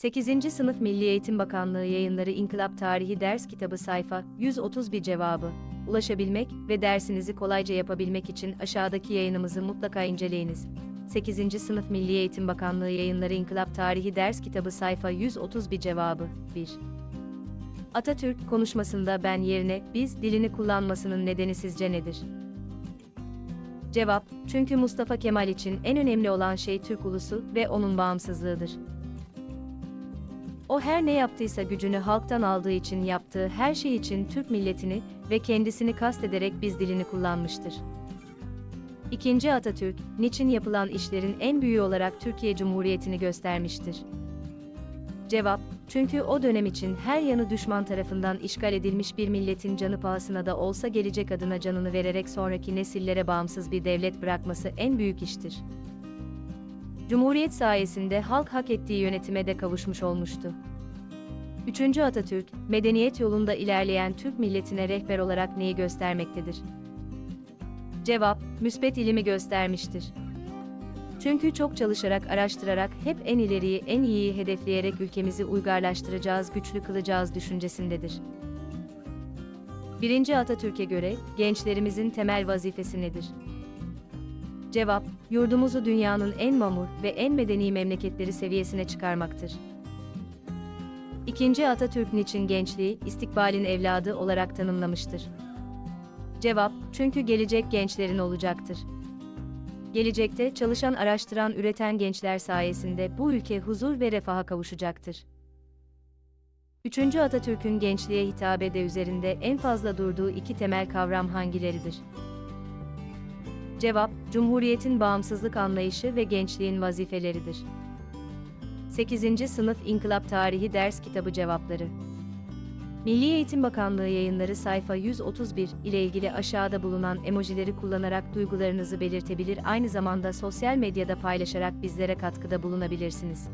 8. Sınıf Milli Eğitim Bakanlığı yayınları İnkılap Tarihi Ders Kitabı sayfa 131 cevabı. Ulaşabilmek ve dersinizi kolayca yapabilmek için aşağıdaki yayınımızı mutlaka inceleyiniz. 8. Sınıf Milli Eğitim Bakanlığı yayınları İnkılap Tarihi Ders Kitabı sayfa 131 cevabı 1. Atatürk konuşmasında ben yerine biz dilini kullanmasının nedeni sizce nedir? Cevap, çünkü Mustafa Kemal için en önemli olan şey Türk ulusu ve onun bağımsızlığıdır. O her ne yaptıysa gücünü halktan aldığı için yaptığı her şey için Türk milletini ve kendisini kastederek biz dilini kullanmıştır. İkinci Atatürk, niçin yapılan işlerin en büyüğü olarak Türkiye Cumhuriyeti'ni göstermiştir. Cevap, çünkü o dönem için her yanı düşman tarafından işgal edilmiş bir milletin canı pahasına da olsa gelecek adına canını vererek sonraki nesillere bağımsız bir devlet bırakması en büyük iştir. Cumhuriyet sayesinde halk hak ettiği yönetime de kavuşmuş olmuştu. Üçüncü Atatürk, medeniyet yolunda ilerleyen Türk milletine rehber olarak neyi göstermektedir? Cevap, müspet ilimi göstermiştir. Çünkü çok çalışarak, araştırarak, hep en ileriyi, en iyiyi hedefleyerek ülkemizi uygarlaştıracağız, güçlü kılacağız düşüncesindedir. Birinci Atatürk'e göre, gençlerimizin temel vazifesi nedir? Cevap, yurdumuzu dünyanın en mamur ve en medeni memleketleri seviyesine çıkarmaktır. İkinci Atatürk niçin gençliği, istikbalin evladı olarak tanımlamıştır? Cevap, çünkü gelecek gençlerin olacaktır. Gelecekte çalışan, araştıran, üreten gençler sayesinde bu ülke huzur ve refaha kavuşacaktır. Üçüncü Atatürk'ün gençliğe hitabede üzerinde en fazla durduğu iki temel kavram hangileridir? Cevap, Cumhuriyetin bağımsızlık anlayışı ve gençliğin vazifeleridir. 8. Sınıf İnkılap Tarihi Ders Kitabı Cevapları Milli Eğitim Bakanlığı yayınları sayfa 131 ile ilgili aşağıda bulunan emojileri kullanarak duygularınızı belirtebilir aynı zamanda sosyal medyada paylaşarak bizlere katkıda bulunabilirsiniz.